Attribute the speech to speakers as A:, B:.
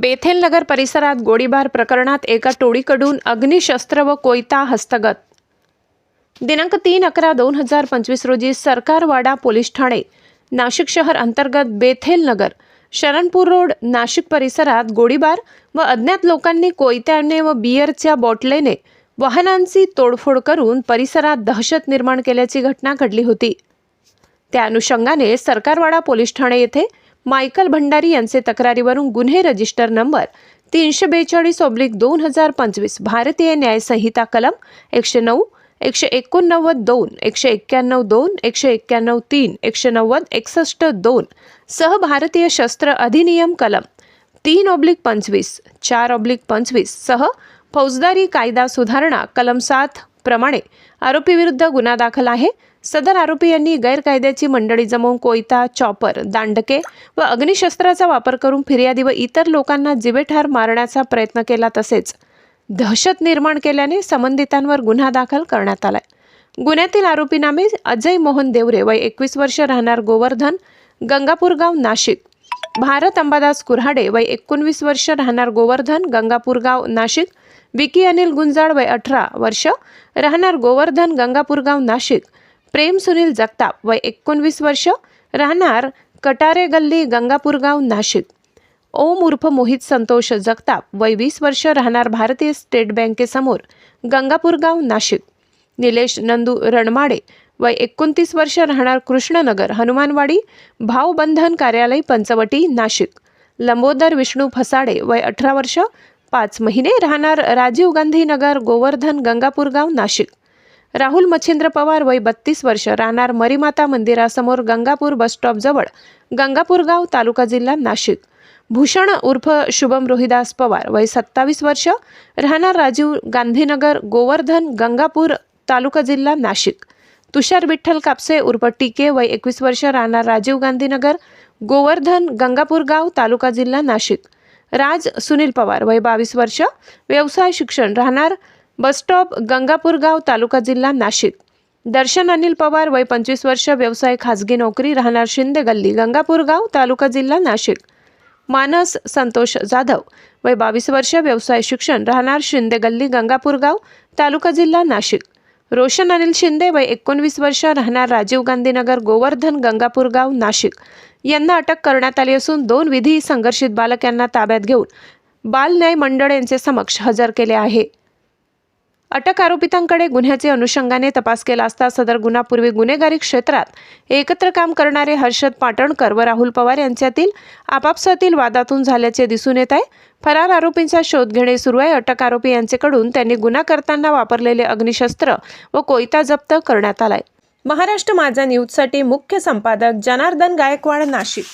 A: Bethel नगर परिसरात गोळीबार प्रकरणात एका टोळीकडून अग्निशस्त्र व कोयता हस्तगत. दिनांक तीन अकरा दोन हजार पंचवीस रोजी सरकारवाडा पोलीस ठाणे नाशिक शहर अंतर्गत बेथेल नगर शरणपूर रोड नाशिक परिसरात गोळीबार व अज्ञात लोकांनी कोयत्याने व बियरच्या बॉटलेने वाहनांची तोडफोड करून परिसरात दहशत निर्माण केल्याची घटना घडली होती. त्या अनुषंगाने सरकारवाडा पोलीस ठाणे येथे मायकल भंडारी यांचे तक्रारीवरून गुन्हे रजिस्टर नंबर तीनशे बेचाळीस ऑब्लिक दोन हजार पंचवीस भारतीय न्यायसंहिता कलम एकशे नऊ एकशे एकोणनव्वद दोन एकशे एक्क्याण्णव दोन एकशे एक्क्याण्णव तीन एकशे नव्वद एकसष्ट दोन सह भारतीय शस्त्र अधिनियम कलम तीन ऑब्लिक पंचवीस चार ऑब्लिक पंचवीस सह फौजदारी कायदा सुधारणा कलम सात प्रमाणे आरोपीविरुद्ध गुन्हा दाखल आहे. सदर आरोपी यांनी गैरकायद्याची मंडळी जमवून कोयता चॉपर दांडके व अग्निशस्त्राचा वापर करून फिर्यादी व इतर लोकांना जिवेठार मारण्याचा प्रयत्न केला तसेच दहशत निर्माण केल्याने संबंधितांवर गुन्हा दाखल करण्यात आलाय. गुन्ह्यातील आरोपी नामे अजय मोहन देवरे वय एकवीस वर्ष राहणार गोवर्धन गंगापूर गाव नाशिक. भारत अंबादास कुऱ्हाडे वय एकोणवीस वर्ष राहणार गोवर्धन गंगापूर गाव नाशिक. विकी अनिल गुंजाळ वय अठरा वर्ष राहणार गोवर्धन गंगापूर गाव नाशिक. प्रेम सुनील जगताप वय एकोणवीस वर्ष राहणार कटारे गल्ली गंगापूरगाव नाशिक. ओम उर्फ मोहित संतोष जगताप वय वीस वर्ष राहणार भारतीय स्टेट बँकेसमोर गंगापूरगाव नाशिक. निलेश नंदू रणमाडे वय एकोणतीस वर्ष राहणार कृष्णनगर हनुमानवाडी भावबंधन कार्यालय पंचवटी नाशिक. लंबोदर विष्णू फसाडे वय अठरा वर्ष पाच महिने राहणार राजीव गांधी नगर गोवर्धन गंगापूरगाव नाशिक. राहुल मच्छिंद्र पवार वय बत्तीस वर्ष राहणार मरीमाता मंदिरासमोर गंगापूर बसस्टॉपजवळ गंगापूर गाव तालुका जिल्हा नाशिक. भूषण उर्फ शुभम रोहिदास पवार वय सत्तावीस वर्ष राहणार राजीव गांधीनगर गोवर्धन गंगापूर तालुका जिल्हा नाशिक. तुषार विठ्ठल कापसे उर्फ टीके वय एकवीस वर्ष राहणार राजीव गांधीनगर गोवर्धन गंगापूर गाव तालुका जिल्हा नाशिक. राज सुनील पवार वय बावीस वर्ष व्यवसाय शिक्षण राहणार बसस्टॉप गंगापूर गाव तालुका जिल्हा नाशिक. दर्शन अनिल पवार वय पंचवीस वर्ष व्यवसाय खाजगी नोकरी राहणार शिंदे गल्ली गंगापूर गाव तालुका जिल्हा नाशिक. मानस संतोष जाधव वय बावीस वर्ष व्यवसाय शिक्षण राहणार शिंदे गल्ली गंगापूर गाव तालुका जिल्हा नाशिक. रोशन अनिल शिंदे वय एकोणवीस वर्ष राहणार राजीव गांधीनगर गोवर्धन गंगापूर गाव नाशिक. यांना अटक करण्यात आली असून दोन विधी संघर्षित बालक यांना ताब्यात घेऊन बाल न्याय मंडळ यांचे समक्ष हजर केले आहे. अटक आरोपितांकडे गुन्ह्याचे अनुषंगाने तपास केला असता सदर गुन्हापूर्वी गुन्हेगारी क्षेत्रात एकत्र काम करणारे हर्षद पाटणकर व राहुल पवार यांच्यातील आपापसातील वादातून झाल्याचे दिसून येत आहे. फरार आरोपींचा शोध घेणे सुरू आहे. अटक आरोपी यांच्याकडून त्यांनी गुन्हा करताना वापरलेले अग्निशस्त्र व कोयता जप्त करण्यात आलाय. महाराष्ट्र माझा न्यूजसाठी मुख्य संपादक जनार्दन गायकवाड नाशिक.